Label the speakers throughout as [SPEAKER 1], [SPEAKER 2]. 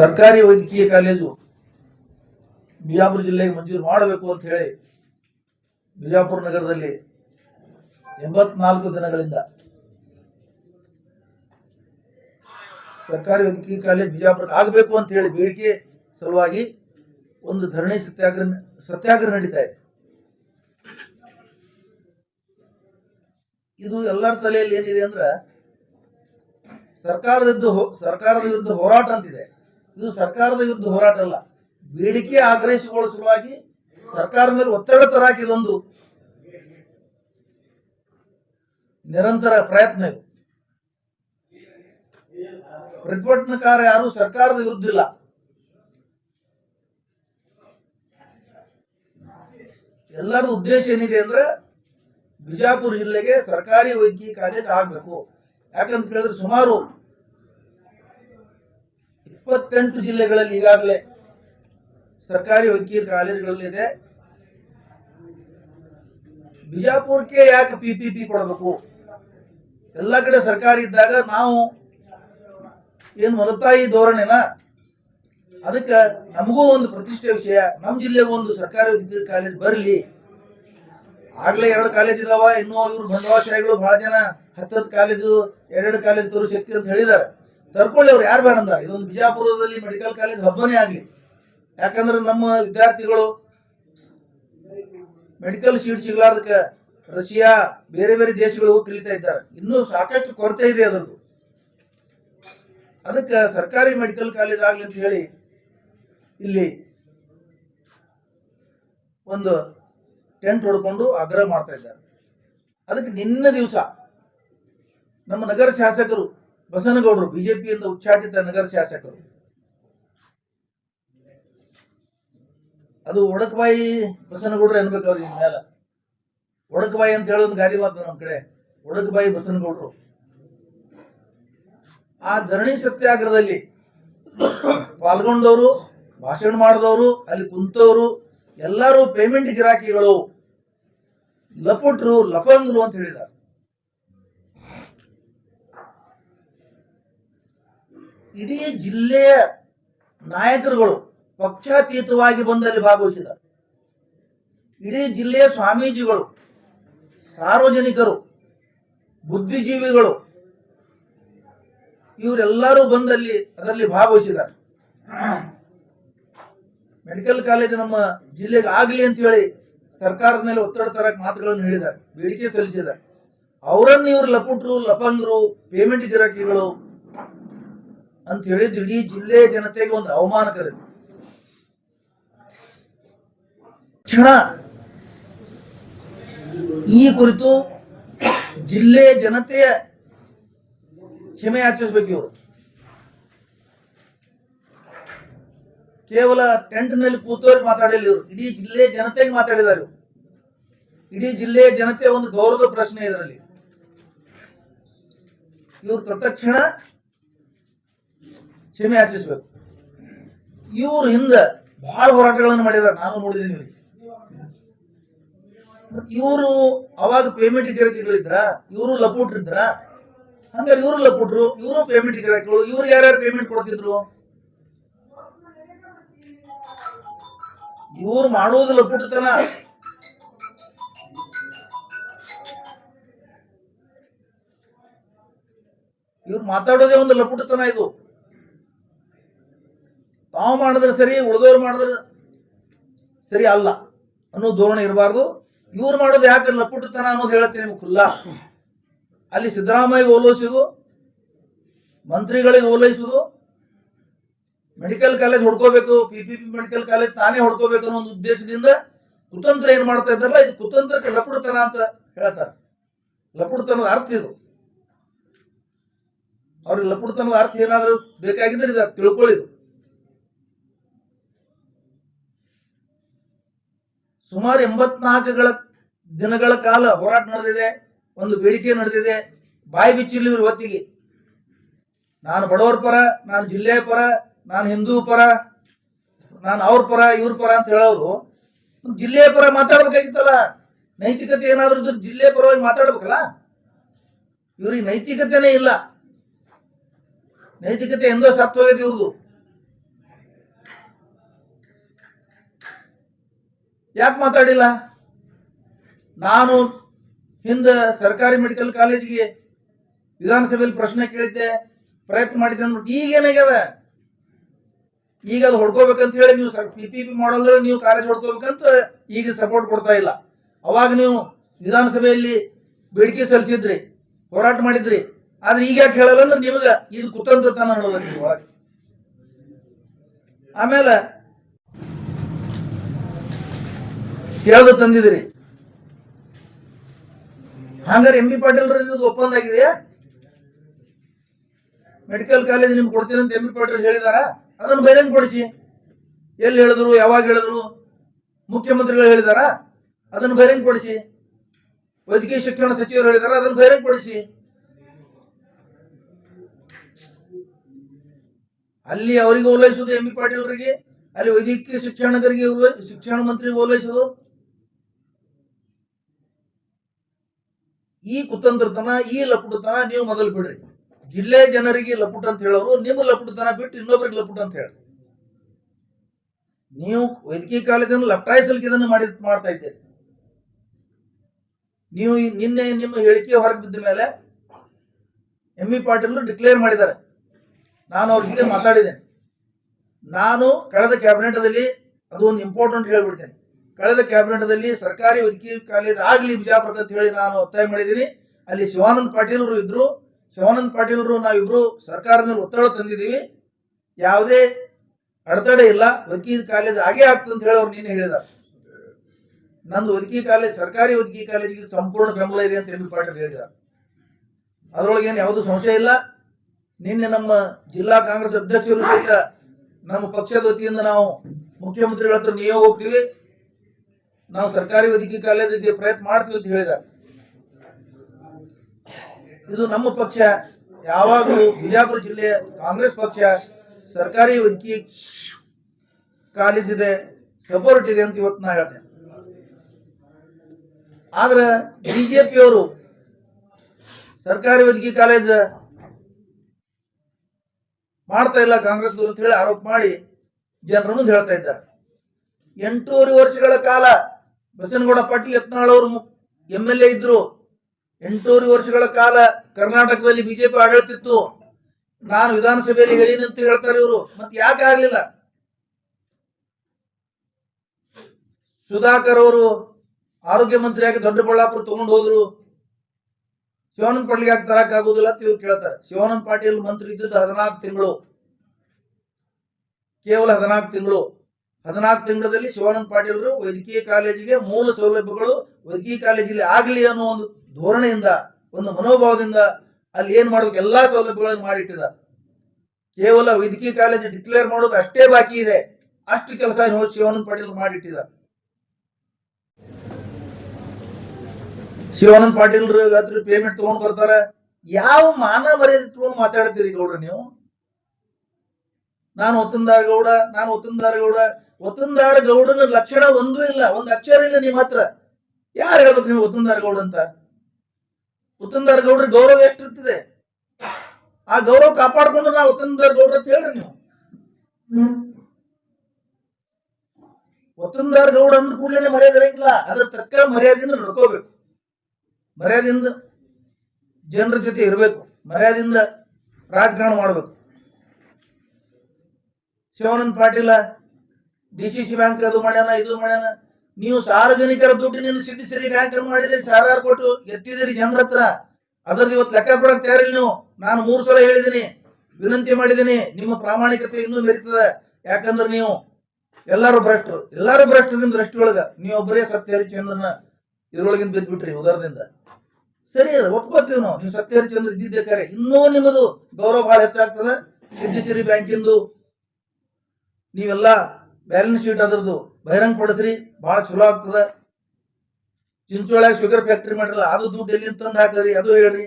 [SPEAKER 1] ಸರ್ಕಾರಿ ವೈದ್ಯಕೀಯ ಕಾಲೇಜು ಬಿಜಾಪುರ ಜಿಲ್ಲೆಗೆ ಮಂಜೂರು ಮಾಡಬೇಕು ಅಂತ ಹೇಳಿ ಬಿಜಾಪುರ ನಗರದಲ್ಲಿ ಎಂಬತ್ನಾಲ್ಕು ದಿನಗಳಿಂದ ಸರ್ಕಾರಿ ವೈದ್ಯಕೀಯ ಕಾಲೇಜ್ ಬಿಜಾಪುರಕ್ಕೆ ಆಗಬೇಕು ಅಂತ ಹೇಳಿ ಬೇಡಿಕೆ ಸಲುವಾಗಿ ಒಂದು ಧರಣಿ ಸತ್ಯಾಗ್ರಹ ಸತ್ಯಾಗ್ರಹ ನಡೀತಾ ಇದೆ. ಇದು ಎಲ್ಲರ ತಲೆಯಲ್ಲಿ ಏನಿದೆ ಅಂದ್ರೆ ಸರ್ಕಾರದ ಸರ್ಕಾರದ ವಿರುದ್ಧ ಹೋರಾಟ ಅಂತಿದೆ. ಇದು ಸರ್ಕಾರದ ವಿರುದ್ಧ ಹೋರಾಟ ಅಲ್ಲ. ಬೇಡಿಕೆ ಆಗ್ರಹಿಸಿಕೊಳ್ಳುವ ಸಲುವಾಗಿ ಸರ್ಕಾರ ಮೇಲೆ ಒತ್ತಡ ತರಾಕಿ ಇದೊಂದು ನಿರಂತರ ಪ್ರಯತ್ನ ಇದು. ಪ್ರತಿಭಟನಾಕಾರ ಯಾರು ಸರ್ಕಾರದ ವಿರುದ್ಧ ಇಲ್ಲ. ಎಲ್ಲರ ಉದ್ದೇಶ ಏನಿದೆ ಅಂದ್ರೆ ಬಿಜಾಪುರ ಜಿಲ್ಲೆಗೆ ಸರ್ಕಾರಿ ವೈದ್ಯಕೀಯ ಕಾಲೇಜ್ ಆಗ್ಬೇಕು. ಯಾಕಂತ ಕೇಳಿದ್ರೆ ಸುಮಾರು ಇಪ್ಪತ್ತೆಂಟು ಜಿಲ್ಲೆಗಳಲ್ಲಿ ಈಗಾಗಲೇ ಸರ್ಕಾರಿ ವೈದ್ಯಕೀಯ ಕಾಲೇಜುಗಳಲ್ಲಿದೆ. ಬಿಜಾಪುರಕ್ಕೆ ಯಾಕೆ ಪಿ ಪಿ ಪಿ ಕೊಡಬೇಕು? ಎಲ್ಲ ಕಡೆ ಸರ್ಕಾರಿ ಇದ್ದಾಗ ನಾವು ಏನು ಮಲತಾಯಿ ಧೋರಣೆನ? ಅದಕ್ಕೆ ನಮಗೂ ಒಂದು ಪ್ರತಿಷ್ಠೆ ವಿಷಯ ನಮ್ಮ ಜಿಲ್ಲೆಗೂ ಒಂದು ಸರ್ಕಾರಿ ವೈದ್ಯಕೀಯ ಕಾಲೇಜ್ ಬರಲಿ. ಆಗ್ಲೇ ಎರಡು ಕಾಲೇಜ್ ಇದಾವ, ಇನ್ನೂ ಇವ್ರು ಬಂಡವಾಳಶಾಹಿಗಳು ಬಹಳ ಜನ, ಹತ್ತತ್ತು ಕಾಲೇಜು, ಎರಡೆರಡು ಕಾಲೇಜ್ ತೋರು ಶಕ್ತಿ ಅಂತ ಹೇಳಿದ್ದಾರೆ. ತರ್ಕೊಳ್ಳಿ ಅವ್ರು, ಯಾರು ಬೇಡ ಇದೊಂದು ಬಿಜಾಪುರದಲ್ಲಿ ಮೆಡಿಕಲ್ ಕಾಲೇಜ್ ಹಬ್ಬನೇ ಆಗಲಿ. ಯಾಕಂದ್ರೆ ನಮ್ಮ ವಿದ್ಯಾರ್ಥಿಗಳು ಮೆಡಿಕಲ್ ಸೀಟ್ ಸಿಗ್ಲಾರ್ದಕ್ಕೆ ರಷ್ಯಾ, ಬೇರೆ ಬೇರೆ ದೇಶಗಳು ಕಲಿತಾ ಇದ್ದಾರೆ. ಇನ್ನೂ ಸಾಕಷ್ಟು ಕೊರತೆ ಇದೆ ಅದರದ್ದು. ಅದಕ್ಕೆ ಸರ್ಕಾರಿ ಮೆಡಿಕಲ್ ಕಾಲೇಜ್ ಆಗ್ಲಿ ಅಂತ ಹೇಳಿ ಇಲ್ಲಿ ಒಂದು ಟೆಂಟ್ ಹೊಡ್ಕೊಂಡು ಆಗ್ರಹ ಮಾಡ್ತಾ ಇದ್ದಾರೆ. ಅದಕ್ಕೆ ನಿನ್ನೆ ದಿವಸ ನಮ್ಮ ನಗರ ಶಾಸಕರು ಬಸನಗೌಡರು, ಬಿಜೆಪಿಯಿಂದ ಉಚ್ಚಾಟಿತ ನಗರ ಶಾಸಕರು. ಅದು ಒಡಕಬಾಯಿ ಬಸನಗೌಡರು ಅನ್ಬೇಕು ಅವ್ರಿಗೆ ಮೇಲೆ ಒಡಕಬಾಯಿ ಅಂತ ಹೇಳೋದು ಗಾದಿ ಮಾತು ನಮ್ಮ ಕಡೆ. ಒಡಕಬಾಯಿ ಬಸನಗೌಡರು. ಆ ಧರಣಿ ಸತ್ಯಾಗ್ರಹದಲ್ಲಿ ಪಾಲ್ಗೊಂಡವರು, ಭಾಷಣ ಮಾಡಿದವರು, ಅಲ್ಲಿ ಕುಂತವರು, ಎಲ್ಲರೂ ಪೇಮೆಂಟ್ ಗಿರಾಕಿಗಳು, ಲಪುಟ್ರು, ಲಫಂಗ್ರು ಅಂತ ಹೇಳಿದ್ದಾರೆ. ಇಡೀ ಜಿಲ್ಲೆಯ ನಾಯಕರುಗಳು ಪಕ್ಷಾತೀತವಾಗಿ ಬಂದಲ್ಲಿ ಭಾಗವಹಿಸಿದ ಇಡೀ ಜಿಲ್ಲೆಯ ಸ್ವಾಮೀಜಿಗಳು, ಸಾರ್ವಜನಿಕರು, ಬುದ್ಧಿಜೀವಿಗಳು, ಇವರೆಲ್ಲರೂ ಬಂದಲ್ಲಿ ಅದರಲ್ಲಿ ಭಾಗವಹಿಸಿದ್ದಾರೆ. ಮೆಡಿಕಲ್ ಕಾಲೇಜ್ ನಮ್ಮ ಜಿಲ್ಲೆಗೆ ಆಗಲಿ ಅಂತ ಹೇಳಿ ಸರ್ಕಾರದ ಮೇಲೆ ಒತ್ತಡ ತರಕ್ಕೆ ಮಾತುಗಳನ್ನು ಹೇಳಿದ್ದಾರೆ, ಬೇಡಿಕೆ ಸಲ್ಲಿಸಿದ್ದಾರೆ. ಅವರನ್ನು ಇವರು ಲಪುಟ್ರು ಲಪಂಗರು ಪೇಮೆಂಟ್ ಗಿರಾಕಿಗಳು ಅಂತ ಹೇಳಿದ್ದು ಇಡೀ ಜಿಲ್ಲೆ ಜನತೆಗೆ ಒಂದು ಅವಮಾನಕರ ಕ್ಷಣ ಈ ಕುರಿತು ಜಿಲ್ಲೆ ಜನತೆಯ ಕ್ಷಮೆ ಆಚರಿಸಬೇಕು ಇವರು. ಕೇವಲ ಟೆಂಟ್ನಲ್ಲಿ ಕೂತವ್ರಿಗೆ ಮಾತಾಡಲಿಲ್ಲ ಇವರು. ಇಡೀ ಜಿಲ್ಲೆ ಜನತೆಗೆ ಮಾತಾಡಿದ್ದಾರೆ ಇವರು. ಇಡೀ ಜಿಲ್ಲೆಯ ಜನತೆಯ ಒಂದು ಗೌರವದ ಪ್ರಶ್ನೆ ಇದರಲ್ಲಿ. ಇವರು ತತ್ಕ್ಷಣ ಕ್ಷಮೆ ಯಾಚಿಸ್ಬೇಕು. ಇವರು ಹಿಂದ ಬಹಳ ಹೋರಾಟಗಳನ್ನು ಮಾಡಿದ್ದಾರೆ. ನಾನು ನೋಡಿದ್ದೀನಿ ಇವ್ರಿಗೆ. ಇವರು ಅವಾಗ ಪೇಮೆಂಟ್ ಗಿರಾಕಿಗಳಿದ್ರ ಇವರು ಲಪುಟ್ರಿದ್ರ? ಹಂಗಾರೆ ಇವರು ಲಪ್ಪುಟ್ರು ಇವರು ಪೇಮೆಂಟ್ ಗಿರಾಕಿಗಳು ಇವ್ರು ಯಾರ್ಯಾರು ಪೇಮೆಂಟ್ ಕೊಡ್ತಿದ್ರು? ಇವ್ರು ಮಾಡೋದು ಲಪುಟತನ. ಇವ್ರು ಮಾತಾಡೋದೇ ಒಂದು ಲಪುಟತನ ಇದು. ತಾವು ಮಾಡಿದ್ರೆ ಸರಿ, ಉಳಿದವ್ರು ಮಾಡಿದ್ರೆ ಸರಿ ಅಲ್ಲ ಅನ್ನೋ ಧೋರಣೆ ಇರಬಾರ್ದು. ಇವ್ರು ಮಾಡೋದು ಯಾಕೆ ಲಪುಟತನ ಅನ್ನೋದು ಹೇಳ್ತೀನಿ ನಿಮ್ಗೆ ಖುಲ್ಲ. ಅಲ್ಲಿ ಸಿದ್ದರಾಮಯ್ಯ ಓಲೈಸುದು, ಮಂತ್ರಿಗಳಿಗೆ ಓಲೈಸುದು, medical college ಹೊಡ್ಕೋಬೇಕು P P P medical college ತಾನೇ ಹೊಡ್ಕೋಬೇಕು ಅನ್ನೋ ಒಂದು ಉದ್ದೇಶದಿಂದ ಕುತಂತ್ರ ಏನ್ ಮಾಡ್ತಾ ಇದ್ದಾರಲ್ಲ, ಇದು ಕುತಂತ್ರಕ್ಕೆ ಲಪುಡ್ತಾನ ಅಂತ ಹೇಳ್ತಾರೆ. ಲಪುಡ್ತನದ ಅರ್ಥ ಇದು. ಅವ್ರಿಗೆ ಲಪುಡ್ತನದ ಅರ್ಥ ಏನಾದ್ರೂ ಬೇಕಾಗಿದ್ರೆ ಇದು ತಿಳ್ಕೊಳ್ಳಿದು ಸುಮಾರು ಎಂಬತ್ನಾಲ್ಕುಗಳ ದಿನಗಳ ಕಾಲ ಹೋರಾಟ ನಡೆದಿದೆ, ಒಂದು ಬೇಡಿಕೆ ನಡೆದಿದೆ. ಬಾಯಿ ಬಿಚ್ಚಿಲ್ಲ ಇವ್ರ ಹೊತ್ತಿಗೆ. ನಾನು ಬಡವರ ಪರ, ನಾನು ಜಿಲ್ಲೆಯ ಪರ, ನಾನು ಹಿಂದೂ ಪರ, ನಾನು ಅವ್ರ ಪರ, ಇವ್ರ ಪರ ಅಂತ ಹೇಳೋರು ಜಿಲ್ಲೆಯ ಪರ ಮಾತಾಡ್ಬೇಕಾಗಿತ್ತಲ್ಲ? ನೈತಿಕತೆ ಏನಾದ್ರೂ ಜಿಲ್ಲೆ ಪರವಾಗಿ ಮಾತಾಡ್ಬೇಕಲ್ಲ? ಇವ್ರಿಗೆ ನೈತಿಕತೆನೇ ಇಲ್ಲ. ನೈತಿಕತೆ ಎಂದೋ ಸತ್ತೋಗಿದೆ ಇವ್ರದು ಯಾಕೆ ಮಾತಾಡಿಲ್ಲ? ನಾನು ಹಿಂದೆ ಸರ್ಕಾರಿ ಮೆಡಿಕಲ್ ಕಾಲೇಜಿಗೆ ವಿಧಾನಸಭೆಯಲ್ಲಿ ಪ್ರಶ್ನೆ ಕೇಳಿದ್ದೆ, ಪ್ರಯತ್ನ ಮಾಡಿದ್ದೆ ಅಂದ್ಬಿಟ್ಟು ಈಗ ಏನಾಗ್ಯದ? ಈಗ ಅದು ಹೊಡ್ಕೋಬೇಕಂತ ಹೇಳಿ ನೀವು ಪಿ ಪಿ ಪಿ ಮಾಡಲ್ ನೀವು ಕಾಲೇಜ್ ಹೊಡ್ಕೋಬೇಕಂತ ಈಗ ಸಪೋರ್ಟ್ ಕೊಡ್ತಾ ಇಲ್ಲ. ಅವಾಗ ನೀವು ವಿಧಾನಸಭೆಯಲ್ಲಿ ಬೇಡಿಕೆ ಸಲ್ಲಿಸಿದ್ರಿ, ಹೋರಾಟ ಮಾಡಿದ್ರಿ. ಆದ್ರೆ ಈಗ ಯಾಕೆ ಹೇಳಲ್ಲ ಅಂದ್ರೆ ನಿಮಗ ಇದು ಕುತಂತ್ರತನ ನಡೆದ ನೀವು ಆಮೇಲೆ ಕೇಳ್ದು ತಂದಿದಿರಿ. ಹಂಗಾರೆ ಎಂ ಬಿ ಪಾಟೀಲ್ ಒಪ್ಪಂದ ಆಗಿದೆಯಾ ಮೆಡಿಕಲ್ ಕಾಲೇಜ್ ನಿಮ್ಗೆ ಕೊಡ್ತೀನಿ ಅಂತ ಎಂ ಬಿ ಪಾಟೀಲ್ ಹೇಳಿದಾರ. ಅದನ್ನು ಬಹಿರಂಗ ಕೊಡಿಸಿ. ಎಲ್ಲಿ ಹೇಳಿದ್ರು, ಯಾವಾಗ ಹೇಳಿದ್ರು, ಮುಖ್ಯಮಂತ್ರಿಗಳು ಹೇಳಿದಾರ. ಅದನ್ನು ಬಹಿರಂಗ ಕೊಡಿಸಿ. ವೈದ್ಯಕೀಯ ಶಿಕ್ಷಣ ಸಚಿವರು ಹೇಳಿದಾರ, ಅದನ್ನು ಬಹಿರಂಗ ಕೊಡಿಸಿ. ಅಲ್ಲಿ ಅವರಿಗೆ ಓಲೈಸುವುದು ಎಂ ಬಿ ಪಾಟೀಲ್ರಿಗೆ, ಅಲ್ಲಿ ವೈದ್ಯಕೀಯ ಶಿಕ್ಷಣಕರಿಗೆ ಶಿಕ್ಷಣ ಮಂತ್ರಿಗೆ ಓಲೈಸುವುದು ಈ ಕುತಂತ್ರತನ, ಈ ಲಪುಟತನ ನೀವು ಮೊದಲು ಬಿಡ್ರಿ. ಜಿಲ್ಲೆ ಜನರಿಗೆ ಲಪುಟ ಅಂತ ಹೇಳೋರು, ನಿಮ್ಮ ಲಪುಟತನ ಬಿಟ್ಟು ಇನ್ನೊಬ್ರಿಗೆ ಲಪುಟ ಅಂತ ಹೇಳಿ. ನೀವು ವೈದ್ಯಕೀಯ ಕಾಲೇಜನ್ನು ಲಪ್ಟಾಯಿಸಲಿಕ್ಕೆ ಇದನ್ನು ಮಾಡಿ, ಮಾಡ್ತಾ ಇದ್ದೀರಿ. ನೀವು ನಿನ್ನೆ ನಿಮ್ಮ ಹೇಳಿಕೆ ಹೊರಗೆ ಬಿದ್ದ ಮೇಲೆ ಎಂ ಇ ಪಾಟೀಲ್ ಡಿಕ್ಲೇರ್ ಮಾಡಿದ್ದಾರೆ. ನಾನು ಅವ್ರ ಜೊತೆ ಮಾತಾಡಿದ್ದೇನೆ. ನಾನು ಕಳೆದ ಕ್ಯಾಬಿನೆಟ್ ಅದು ಒಂದು ಇಂಪಾರ್ಟೆಂಟ್ ಹೇಳ್ಬಿಡ್ತೇನೆ. ಕಳೆದ ಕ್ಯಾಬಿನೆಟ್ದಲ್ಲಿ ಸರ್ಕಾರಿ ವೈದ್ಯಕೀಯ ಕಾಲೇಜ್ ಆಗಲಿ ಬಿಜಾಪುರ ಅಂತ ಹೇಳಿ ನಾನು ಒತ್ತಾಯ ಮಾಡಿದ್ದೀನಿ. ಅಲ್ಲಿ ಶಿವಾನಂದ್ ಪಾಟೀಲ್ರು ಇದ್ರು. ಶಿವಾನಂದ್ ಪಾಟೀಲ್ರು ನಾವಿಬ್ರು ಸರ್ಕಾರದ ಮೇಲೆ ಒತ್ತಡ ತಂದಿದ್ದೀವಿ. ಯಾವುದೇ ಅಡೆತಡೆ ಇಲ್ಲ. ವೈದ್ಯಕೀಯ ಕಾಲೇಜ್ ಆಗೇ ಆಗ್ತದೆ ಅಂತ ಹೇಳಿ ಅವ್ರು ನೀನು ಹೇಳಿದ ನಂದು ವೈದ್ಯಕೀಯ ಕಾಲೇಜ್, ಸರ್ಕಾರಿ ವೈದ್ಯಕೀಯ ಕಾಲೇಜಿಗೆ ಸಂಪೂರ್ಣ ಬೆಂಬಲ ಇದೆ ಅಂತ ಎಂ. ಪಾಟೀಲ್ ಹೇಳಿದ ಅದರೊಳಗೆ ಏನು ಯಾವುದೂ ಸಂಶಯ ಇಲ್ಲ. ನಿನ್ನೆ ನಮ್ಮ ಜಿಲ್ಲಾ ಕಾಂಗ್ರೆಸ್ ಅಧ್ಯಕ್ಷರು ಸಹಿತ ನಮ್ಮ ಪಕ್ಷದ ವತಿಯಿಂದ ನಾವು ಮುಖ್ಯಮಂತ್ರಿಗಳ ಹತ್ರ ನಿಯೋಗ ಹೋಗ್ತೀವಿ. ನಾವು ಸರ್ಕಾರಿ ವೈದ್ಯಕೀಯ ಕಾಲೇಜಿಗೆ ಪ್ರಯತ್ನ ಮಾಡ್ತೀವಿ ಅಂತ ಹೇಳಿದ. ಇದು ನಮ್ಮ ಪಕ್ಷ, ಯಾವಾಗಲೂ ಬಿಜಾಪುರ ಜಿಲ್ಲೆಯ ಕಾಂಗ್ರೆಸ್ ಪಕ್ಷ ಸರ್ಕಾರಿ ವೈದ್ಯಕೀಯ ಕಾಲೇಜ್ ಇದೆ ಸಪೋರ್ಟ್ ಇದೆ ಅಂತ ಇವತ್ತು ನಾ ಹೇಳ್ತೇನೆ ಆದ್ರೆ ಬಿಜೆಪಿಯವರು ಸರ್ಕಾರಿ ವೈದ್ಯಕೀಯ ಕಾಲೇಜ್ ಮಾಡ್ತಾ ಇಲ್ಲ ಕಾಂಗ್ರೆಸ್ ಅಂತ ಹೇಳಿ ಆರೋಪ ಮಾಡಿ ಜನರ ಮುಂದೆ ಹೇಳ್ತಾ ಇದ್ದಾರೆ. ಎಂಟೂವರೆ ವರ್ಷಗಳ ಕಾಲ ಬಸನಗೌಡ ಪಾಟೀಲ್ ಯತ್ನಾಳ್ ಅವರು ಎಂ ಎಲ್ ಎ ಇದ್ರು. ಎಂಟೂವರೆ ವರ್ಷಗಳ ಕಾಲ ಕರ್ನಾಟಕದಲ್ಲಿ ಬಿಜೆಪಿ ಆಡಳಿತಿತ್ತು ನಾನು ವಿಧಾನಸಭೆಯಲ್ಲಿ ಹೇಳಿನಿ ಅಂತ ಹೇಳ್ತಾರೆ ಇವರು. ಮತ್ತೆ ಯಾಕೆ ಆಗ್ಲಿಲ್ಲ? ಸುಧಾಕರ್ ಅವರು ಆರೋಗ್ಯ ಮಂತ್ರಿಯಾಗಿ ದೊಡ್ಡಬಳ್ಳಾಪುರ ತಗೊಂಡು ಹೋದ್ರು. ಶಿವಾನಂದ ಪಾಟೀಲ್ ಯಾಕೆ ತರಕ್ ಆಗುದಿಲ್ಲ ಅಂತ ಇವ್ರು ಕೇಳ್ತಾರೆ. ಶಿವಾನಂದ ಪಾಟೀಲ್ ಮಂತ್ರಿ ಇದ್ದದ್ದು ಹದಿನಾಲ್ಕು ತಿಂಗಳು. ಕೇವಲ ಹದಿನಾಲ್ಕು ತಿಂಗಳು. ಹದಿನಾಲ್ಕು ತಿಂಗಳಲ್ಲಿ ಶಿವಾನಂದ ಪಾಟೀಲ್ರು ವೈದ್ಯಕೀಯ ಕಾಲೇಜಿಗೆ ಮೂಲ ಸೌಲಭ್ಯಗಳು ವೈದ್ಯಕೀಯ ಕಾಲೇಜಿಗೆ ಆಗಲಿ ಅನ್ನೋ ಒಂದು ಧೋರಣೆಯಿಂದ, ಒಂದು ಮನೋಭಾವದಿಂದ ಅಲ್ಲಿ ಏನ್ ಮಾಡ್ಬೇಕು, ಎಲ್ಲಾ ಸೌಲಭ್ಯಗಳನ್ನು ಮಾಡಿಟ್ಟಿದ ಕೇವಲ ವೈದ್ಯಕೀಯ ಕಾಲೇಜ್ ಡಿಕ್ಲೇರ್ ಮಾಡೋದು ಅಷ್ಟೇ ಬಾಕಿ ಇದೆ. ಅಷ್ಟು ಕೆಲಸ ಶಿವಾನಂದ ಪಾಟೀಲ್ ಮಾಡಿಟ್ಟಿದ ಶಿವಾನಂದ ಪಾಟೀಲ್ ಹತ್ರ ಪೇಮೆಂಟ್ ತಗೊಂಡ್ ಬರ್ತಾರೆ. ಯಾವ ಮಾನ ಮರ್ಯಾದೆ ತಗೊಂಡ್ ಮಾತಾಡ್ತೀರಿ ಗೌಡ್ರ ನೀವು? ನಾನು ಒತ್ತಂದಾರ ಗೌಡ ನಾನು ಒತ್ತಂದಾರ ಗೌಡ ಒತ್ತಂದಾರ ಗೌಡನ ಲಕ್ಷಣ ಒಂದೂ ಇಲ್ಲ, ಒಂದ್ ಅಕ್ಷರ ಇಲ್ಲ ನಿಮ್ಮ ಹತ್ರ ಯಾರು ಹೇಳ್ಬೇಕು ನೀವು ಒತ್ತಂದಾರ ಗೌಡ ಅಂತ? ಒತ್ತಂದಾರ ಗೌಡ್ರ ಗೌರವ ಎಷ್ಟಿರ್ತದೆ? ಆ ಗೌರವ ಕಾಪಾಡ್ಕೊಂಡು ನಾವು ಒತ್ತಂದಾರ ಗೌಡ್ರ ಅಂತ ಹೇಳ್ರಿ ನೀವು. ಒತ್ತಂದಾರ ಗೌಡ ಅಂದ್ರೆ ಕೂಡಲೇ ಮರ್ಯಾದೆ ಇರಂಗಿಲ್ಲ ಅದ್ರ ತಕ್ಕ ಮರ್ಯಾದೆಯಿಂದ ನಡ್ಕೋಬೇಕು. ಮರ್ಯಾದೆಯಿಂದ ಜನರ ಜೊತೆ ಇರಬೇಕು, ಮರ್ಯಾದೆಯಿಂದ ರಾಜಕಾರಣ ಮಾಡಬೇಕು. Shivananda Patil D C C bank ಅದು ಮಾಡ್ಯಾನ, ಇದು ಮಾಡ್ಯಾನ. ನೀವು ಸಾರ್ವಜನಿಕರ ದುಡ್ಡಿನಿಂದ ಸಿದ್ಧಿಸಿರಿ ಬ್ಯಾಂಕ್ ಮಾಡಿದ್ರಿ ಸಾವಿರಾರು ಕೊಟ್ಟು ಎತ್ತಿದಿರಿ ಜನರ ಹತ್ರ. ಅದ್ರದ್ದು ಇವತ್ತು ಲೆಕ್ಕ ಕೊಡಕ್ ತಯಾರಿಲ್ಲ ನೀವು. ನಾನು ಮೂರು ಸಲ ಹೇಳಿದ್ದೀನಿ. ವಿನಂತಿ ಮಾಡಿದ್ದೀನಿ. ನಿಮ್ಮ ಪ್ರಾಮಾಣಿಕತೆ ಇನ್ನೂ ಮೆರಿತದ. ಯಾಕಂದ್ರೆ ನೀವು ಎಲ್ಲಾರು ಭ್ರಷ್ಟರು. ಎಲ್ಲಾರು ಭ್ರಷ್ಟರು ನಿಮ್ ದೃಷ್ಟಿ ನೀವು ಒಬ್ಬರೇ ಸತ್ಯ ಹರಿಚಂದ್ರನ ಇದ್ರೊಳಗಿಂದ ಬಿದ್ಬಿಟ್ರಿ ಉದರದಿಂದ ಸರಿ ಒಪ್ಕೋತೀವಿ ನಾವು. ನೀವು ಸತ್ಯ ಹರಿಚಂದ್ರ ಇದ್ದಿದ್ದೆ ಕರೆ ಇನ್ನೂ ನಿಮ್ಮದು ಗೌರವ ಬಹಳ ಹೆಚ್ಚಾಗ್ತದ. ಸಿದ್ಧಿಸಿರಿ ಬ್ಯಾಂಕಿಂದು ನೀವೆಲ್ಲ ಬ್ಯಾಲೆನ್ಸ್ ಶೀಟ್ ಅದ್ರದ್ದು ಬಹಿರಂಗ ಪಡಿಸ್ರಿ ಬಹಳ ಚಲೋ ಆಗ್ತದ. ಚಿಂಚೋಳ ಶುಗರ್ ಫ್ಯಾಕ್ಟ್ರಿ ಮಾಡಿರಲ್ಲ, ಅದು ದುಡ್ಡು ಎಲ್ಲಿ ತಂದು ಹಾಕದ್ರಿ, ಅದು ಹೇಳ್ರಿ.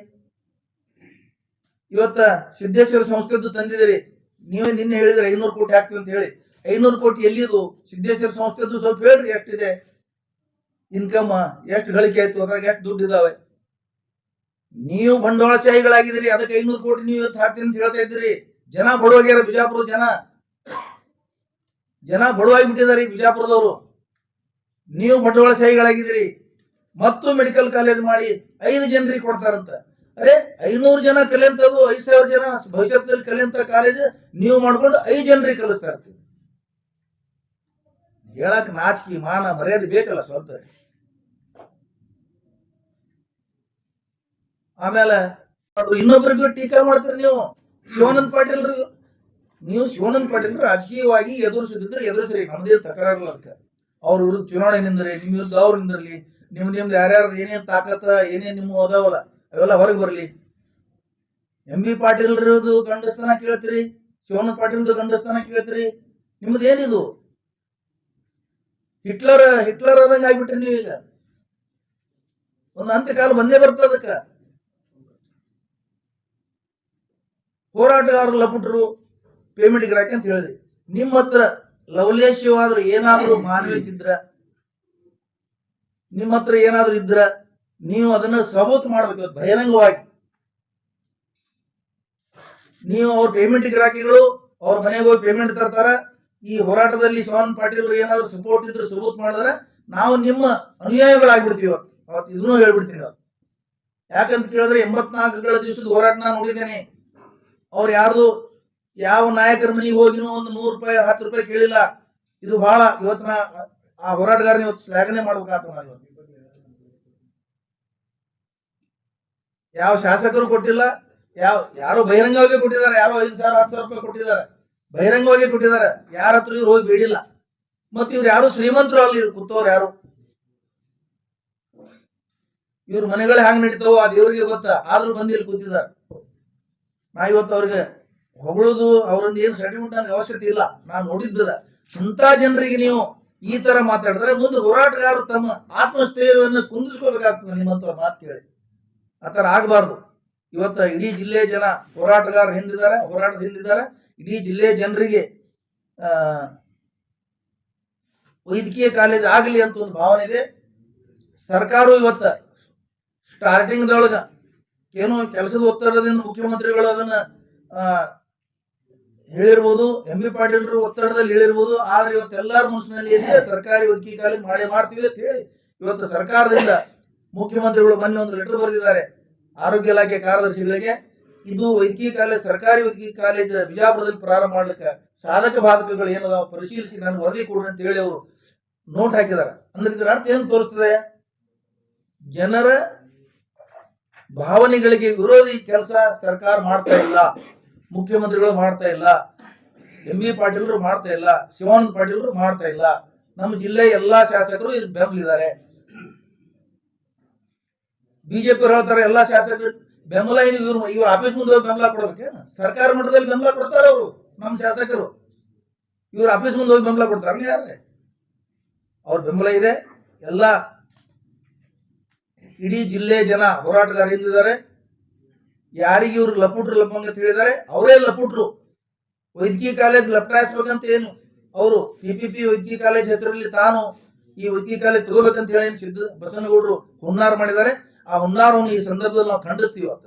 [SPEAKER 1] ಇವತ್ತ ಸಿದ್ದೇಶ್ವರ ಸಂಸ್ಥೆದ್ದು ತಂದಿದಿರಿ ನೀವೇ ನಿನ್ನೆ ಹೇಳಿದ್ರೆ ಐನೂರು ಕೋಟಿ ಹಾಕ್ತೀವಿ ಅಂತ ಹೇಳಿ. ಐನೂರು ಕೋಟಿ ಎಲ್ಲಿದು? ಸಿದ್ದೇಶ್ವರ ಸಂಸ್ಥೆದ್ದು ಸ್ವಲ್ಪ ಹೇಳ್ರಿ ಎಷ್ಟಿದೆ. ಇನ್ಕಮ್ ಎಷ್ಟು ಗಳಿಕೆ ಆಯ್ತು, ಅದ್ರಾಗ ಎಷ್ಟು ದುಡ್ಡು ಇದಾವೆ. ನೀವು ಬಂಡವಾಳಶಾಹಿಗಳಾಗಿದ್ದೀರಿ, ಅದಕ್ಕೆ ಐನೂರು ಕೋಟಿ ನೀವು ಇವತ್ತು ಹಾಕ್ತೀನಿ ಅಂತ ಹೇಳ್ತಾ ಇದ್ದೀರಿ. ಜನ ಬಡವಾಗ್ಯಾರ ಬಿಜಾಪುರ ಜನ? ಜನ ಬಡವಾಗಿ ಬಿಟ್ಟಿದ್ದಾರೆ ಬಿಜಾಪುರದವರು. ನೀವು ಬಂಡವಾಳಶಾಹಿಗಳಾಗಿದ್ದೀರಿ ಮತ್ತು ಮೆಡಿಕಲ್ ಕಾಲೇಜ್ ಮಾಡಿ ಐದು ಜನರಿಗೆ ಕೊಡ್ತಾರಂತ. ಅರೆ, ಐನೂರು ಜನ ಕಲಿಯಂತದ್ದು ಐದು ಸಾವಿರ ಜನ ಭವಿಷ್ಯದಲ್ಲಿ ಕಲಿಯಂತ ಕಾಲೇಜ್ ನೀವು ಮಾಡ್ಕೊಂಡು ಐದು ಜನರಿಗೆ ಕಲಿಸ್ತಾ ಇರ್ತೀವಿ ಹೇಳಕ್ ನಾಚಿಕೆ, ಮಾನ, ಮರ್ಯಾದೆ ಬೇಕಲ್ಲ ಸ್ವಲ್ಪ. ಆಮೇಲೆ ಇನ್ನೊಬ್ರಿಗೂ ಟೀಕಾ ಮಾಡ್ತೀರಿ ನೀವು. ಶಿವಾನಂದ್ ಪಾಟೀಲ್ ನೀವು ಶಿವಾನಂದ ಪಾಟೀಲ್ ರಾಜಕೀಯವಾಗಿ ಎದುರಿಸುತ್ತಿದ್ರೆ ಎದುರಿಸ್ರಿ ನಮ್ದೇನು ತಕರಾರಲ್ಲ ಅದಕ್ಕೆ. ಅವ್ರ ವಿರುದ್ಧ ಚುನಾವಣೆ ನಿಂದ್ರಿ, ನಿಮ್ ವಿರುದ್ಧ ಅವ್ರು ನಿಂದಿರಲಿ, ನಿಮ್ ನಿಮ್ದು ಯಾರ್ಯಾರ್ದು ಏನೇನ್ ತಾಕತ್ತ ಏನೇನ್ ನಿಮ್ಮ ಅದಾವಲ್ಲ, ಅವೆಲ್ಲ ಹೊರಗೆ ಬರಲಿ. ಎಂ ಬಿ ಪಾಟೀಲ್ರದು ಗಂಡಸ್ಥಾನ ಕೇಳ್ತೀರಿ ಶಿವಾನಂದ ಪಾಟೀಲ್ದು ಗಂಡಸ್ಥಾನ ಕೇಳ್ತೀರಿ, ನಿಮ್ದು ಏನಿದು? ಹಿಟ್ಲರ್ ಹಿಟ್ಲರ್ ಆದಂಗ ಆಗ್ಬಿಟ್ರಿ ನೀವು ಈಗ. ಒಂದು ಅಂತ್ಯಕಾಲ ಬಂದೇ ಬರ್ತದ ಅದಕ್ಕ. ಹೋರಾಟಗಾರರು ಲಪುಟ್ರು ಪೇಮೆಂಟ್ ಗ್ರಾಹಕ ಅಂತ ಹೇಳಿದ್ರಿ. ನಿಮ್ಮ ಹತ್ರ ಲವಲೇಶವಾದ್ರೂ ಏನಾದ್ರೂ ಮಾನವೀಯ ಇದ್ರ ನಿಮ್ಮ ಹತ್ರ ಏನಾದ್ರೂ ಇದ್ರ, ನೀವು ಅದನ್ನ ಸಬೂತ್ ಮಾಡ್ಬೇಕು ಬಹಿರಂಗವಾಗಿ. ನೀವು ಅವ್ರ ಪೇಮೆಂಟ್ ಗಿರಾಕಿಗಳು ಅವ್ರ ಮನೆಗೆ ಹೋಗಿ ಪೇಮೆಂಟ್ ತರ್ತಾರ, ಈ ಹೋರಾಟದಲ್ಲಿ ಸೋನ್ ಪಾಟೀಲ್ ಏನಾದ್ರು ಸಪೋರ್ಟ್ ಇದ್ರೆ ಸಬೂತ್ ಮಾಡಿದ್ರೆ ನಾವು ನಿಮ್ಮ ಅನುಯಾಯಿಗಳಾಗ್ಬಿಡ್ತೀವಿ ಅವತ್ತು ಇದನ್ನು ಹೇಳ್ಬಿಡ್ತೀನಿ ಯಾಕಂತ ಕೇಳಿದ್ರೆ ಎಂಬತ್ನಾಲ್ಕುಗಳ ದಿವಸದ ಹೋರಾಟ ನಾನು ನೋಡಿದ್ದೇನೆ. ಅವ್ರು ಯಾರ್ದು ಯಾವ ನಾಯಕರ ಮನೆಗೆ ಹೋಗಿನೂ ಒಂದು ನೂರು ರೂಪಾಯಿ, ಹತ್ತು ರೂಪಾಯಿ ಕೇಳಿಲ್ಲ. ಇದು ಬಹಳ ಇವತ್ತಿನ ಆ ಹೋರಾಟಗಾರನ ಇವತ್ತು ಶ್ಲಾಘನೆ ಮಾಡ್ಬೇಕಾಗ್ತದೆ ಯಾವ ಶಾಸಕರು ಕೊಟ್ಟಿಲ್ಲ, ಯಾವ, ಯಾರು ಬಹಿರಂಗವಾಗಿ ಕೊಟ್ಟಿದ್ದಾರೆ, ಯಾರೋ ಐದು ಸಾವಿರ, ಹತ್ತು ಸಾವಿರ ರೂಪಾಯಿ ಕೊಟ್ಟಿದ್ದಾರೆ. ಬಹಿರಂಗವಾಗಿ ಕೊಟ್ಟಿದ್ದಾರೆ. ಯಾರ ಹತ್ರ ಇವ್ರು ಹೋಗಿ ಬೇಡಿಲ್ಲ. ಮತ್ತೆ ಇವ್ರು ಯಾರು ಶ್ರೀಮಂತರು ಅಲ್ಲಿ ಕೂತವ್ರು ಯಾರು? ಇವ್ರ ಮನೆಗಳು ಹ್ಯಾಂಗ್ ನಡೀತಾವೋ, ಆ ದೇವ್ರಿಗೆ ಗೊತ್ತಾ? ಆದ್ರೂ ಬಂದು ಇಲ್ಲಿ ಕೂತಿದ್ದಾರೆ. ನಾ ಇವತ್ತು ಅವ್ರಿಗೆ ಹೊಗಳೋದು ಅವ್ರನ್ನ ಏನು ಸಡಿ ನನಗೆ ಅವಶ್ಯಕತೆ ಇಲ್ಲ. ನಾನು ನೋಡಿದ್ದದ ಇಂಥ ಜನರಿಗೆ ನೀವು ಈ ತರ ಮಾತಾಡಿದ್ರೆ ಮುಂದೆ ಹೋರಾಟಗಾರರು ತಮ್ಮ ಆತ್ಮಸ್ಥೈರ್ಯವನ್ನು ಕುಂದಿಸ್ಕೋಬೇಕಾಗ್ತದೆ ನಿಮ್ಮಂತ ಮಾತು ಕೇಳಿ. ಆ ಥರ ಆಗಬಾರ್ದು. ಇವತ್ತ ಇಡೀ ಜಿಲ್ಲೆಯ ಜನ ಹೋರಾಟಗಾರರು ಹಿಂದಿದ್ದಾರೆ, ಹೋರಾಟದ ಹಿಂದಿದ್ದಾರೆ. ಇಡೀ ಜಿಲ್ಲೆಯ ಜನರಿಗೆ ವೈದ್ಯಕೀಯ ಕಾಲೇಜ್ ಆಗಲಿ ಅಂತ ಒಂದು ಭಾವನೆ ಇದೆ. ಸರ್ಕಾರವು ಇವತ್ತ ಸ್ಟಾರ್ಟಿಂಗ್ದೊಳಗ ಏನೋ ಕೆಲಸದ ಒತ್ತಡದಿಂದ ಮುಖ್ಯಮಂತ್ರಿಗಳು ಅದನ್ನ ಹೇಳಿರ್ಬೋದು ಎಂ ಬಿ ಪಾಟೀಲ್ರು ಒತ್ತಡದಲ್ಲಿ ಹೇಳಿರ್ಬೋದು, ಆದ್ರೆ ಇವತ್ತು ಎಲ್ಲಾರ ಮನಸ್ಸಿನಲ್ಲಿ ಏನಿದೆ, ಸರ್ಕಾರಿ ವೈದ್ಯಕೀಯ ಕಾಲೇಜ್ ಮಾಡೇ ಮಾಡ್ತೀವಿ ಅಂತ ಹೇಳಿ ಇವತ್ತು ಸರ್ಕಾರದಿಂದ ಮುಖ್ಯಮಂತ್ರಿಗಳು ಮೊನ್ನೆ ಒಂದು ಲೆಟರ್ ಬರೆದಿದ್ದಾರೆ, ಆರೋಗ್ಯ ಇಲಾಖೆ ಕಾರ್ಯದರ್ಶಿಗಳಿಗೆ. ಇದು ವೈದ್ಯಕೀಯ ಕಾಲೇಜ್ ಸರ್ಕಾರಿ ವೈದ್ಯಕೀಯ ಕಾಲೇಜ್ ಬಿಜಾಪುರದಲ್ಲಿ ಪ್ರಾರಂಭ ಮಾಡ್ಲಿಕ್ಕೆ ಸಾಧಕ ಬಾಧಕಗಳು ಏನದಾವ ಪರಿಶೀಲಿಸಿ ನಾನು ವರದಿ ಕೊಡ್ರಿ ಅಂತ ಹೇಳಿ ಅವರು ನೋಟ್ ಹಾಕಿದ್ದಾರೆ ಅಂದ್ರೆ ಇದರ ಅರ್ಥ ಏನು ತೋರಿಸ್ತದೆ? ಜನರ ಭಾವನೆಗಳಿಗೆ ವಿರೋಧಿ ಕೆಲಸ ಸರ್ಕಾರ ಮಾಡ್ತಾ ಇಲ್ಲ. ಮುಖ್ಯಮಂತ್ರಿಗಳು ಮಾಡ್ತಾ ಇಲ್ಲ. ಎಂ ಬಿ ಪಾಟೀಲ್ರು ಮಾಡ್ತಾ ಇಲ್ಲ. ಶಿವಾನಂದ ಪಾಟೀಲ್ರು ಮಾಡ್ತಾ ಇಲ್ಲ. ನಮ್ಮ ಜಿಲ್ಲೆ ಎಲ್ಲಾ ಶಾಸಕರು ಇದು ಬೆಂಬಲಿದ್ದಾರೆ. ಬಿಜೆಪಿ ಹೇಳ್ತಾರೆ, ಎಲ್ಲಾ ಶಾಸಕರು ಬೆಂಬಲ ಏನು? ಇವ್ರು ಇವ್ರ ಆಫೀಸ್ ಮುಂದೆ ಹೋಗಿ ಬೆಂಬಲ ಕೊಡ್ಬೇಕೇನು ಸರ್ಕಾರ ಮಟ್ಟದಲ್ಲಿ ಬೆಂಬಲ ಕೊಡ್ತಾರೆ ಅವರು, ನಮ್ಮ ಶಾಸಕರು. ಇವ್ರ ಆಫೀಸ್ ಮುಂದೆ ಹೋಗಿ ಬೆಂಬಲ ಕೊಡ್ತಾರೆ ಯಾರೇ ಅವ್ರ ಬೆಂಬಲ ಇದೆ. ಎಲ್ಲ ಇಡೀ ಜಿಲ್ಲೆ ಜನ ಹೋರಾಟಗಾರ ಹಿಂದಿದ್ದಾರೆ ಯಾರಿಗೆ ಇವ್ರು ಲಪುಟ್ರು ಲಪಂಗ ಅಂತ ಹೇಳಿದ್ದಾರೆ? ಅವರೇ ಲಪುಟ್ರು. ವೈದ್ಯಕೀಯ ಕಾಲೇಜ್ ಲಪ್ಟಾಯಿಸ್ಬೇಕಂತ ಏನು? ಅವರು ಪಿಪಿಪಿ ವೈದ್ಯಕೀಯ ಕಾಲೇಜ್ ಹೆಸರಲ್ಲಿ ತಾನು ಈ ವೈದ್ಯಕೀಯ ಕಾಲೇಜ್ ತಗೋಬೇಕಂತ ಹೇಳಿ ಸಿದ್ಧ ಬಸವನಗೌಡರು ಹುನ್ನಾರ ಮಾಡಿದ್ದಾರೆ? ಆ ಹುನ್ನಾರವನ್ನು ಈ ಸಂದರ್ಭದಲ್ಲಿ ನಾವು ಖಂಡಿಸ್ತೀವಿ ಅಂತ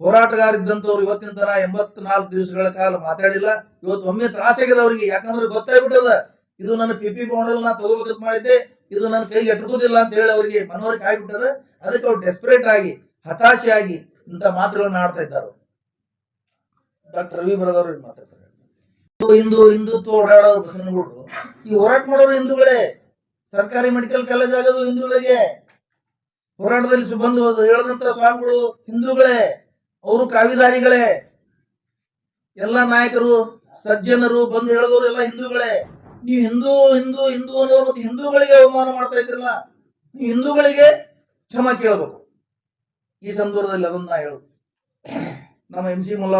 [SPEAKER 1] ಹೋರಾಟಗಾರ ಇದ್ದಂತವ್ರು ಇವತ್ತಿನ ತರ ಎಂಬತ್ನಾಲ್ಕು ದಿವಸಗಳ ಕಾಲ ಮಾತಾಡಿಲ್ಲ. ಇವತ್ತು ಒಮ್ಮೆ ತ್ರಾಸಾಗಿದೆ ಅವರಿಗೆ ಯಾಕಂದ್ರೆ ಗೊತ್ತಾಗ್ಬಿಟ್ಟದ. ಇದು ನನ್ನ ಪಿ ಪಿ ಮಾಡಲ್ ನಾ ತಗೋಬೇಕಂತ ಮಾಡಿದ್ದೆ. ಇದು ನನ್ನ ಕೈಗೆ ಎಟ್ಕೋದಿಲ್ಲ ಅಂತ ಹೇಳಿ ಅವರಿಗೆ ಮನವರಿಕೆ ಆಗಿಬಿಟ್ಟದ. ಅದಕ್ಕೆ ಅವ್ರು ಡೆಸ್ಪರೇಟ್ ಆಗಿ, ಹತಾಶೆಯಾಗಿ ಇಂಥ ಮಾತುಗಳನ್ನ ಆಡ್ತಾ ಇದ್ದಾರೆ? ಡಾಕ್ಟರ್ ರವಿ ಬರದವರು ಮಾತಾಡ್ತಾರೆ? ಹಿಂದೂ- ಹಿಂದೂ, ಹಿಂದುತ್ವ ಓಡಾಡೋರು ಬಸವನಗೌಡರು. ಈ ಹೋರಾಟ ಮಾಡೋರು ಹಿಂದೂಗಳೇ. ಸರ್ಕಾರಿ ಮೆಡಿಕಲ್ ಕಾಲೇಜ್ ಆಗೋದು ಹಿಂದೂಗಳಿಗೆ. ಹೋರಾಟದಲ್ಲಿ ಬಂದು ಹೇಳದಂತ ಸ್ವಾಮಿಗಳು ಹಿಂದೂಗಳೇ. ಅವರು ಕಾವಿದಾರಿಗಳೇ. ಎಲ್ಲ ನಾಯಕರು, ಸಜ್ಜನರು ಬಂದು ಹೇಳಿದವರು ಎಲ್ಲ ಹಿಂದೂಗಳೇ. ನೀವು ಹಿಂದೂ ಹಿಂದೂ ಹಿಂದೂ ಅನ್ನೋರು ಹಿಂದೂಗಳಿಗೆ ಅವಮಾನ ಮಾಡ್ತಾ ಇದ್ರಲ್ಲ ನೀವು ಹಿಂದೂಗಳಿಗೆ ಕ್ಷಮ ಕೇಳಬೇಕು. ಈ ಸಂದರ್ಭದಲ್ಲಿ ಅದನ್ನ ನಾ ಹೇಳು ನಮ್ಮ ಎಂ ಸಿ ಮುಲ್ಲಾ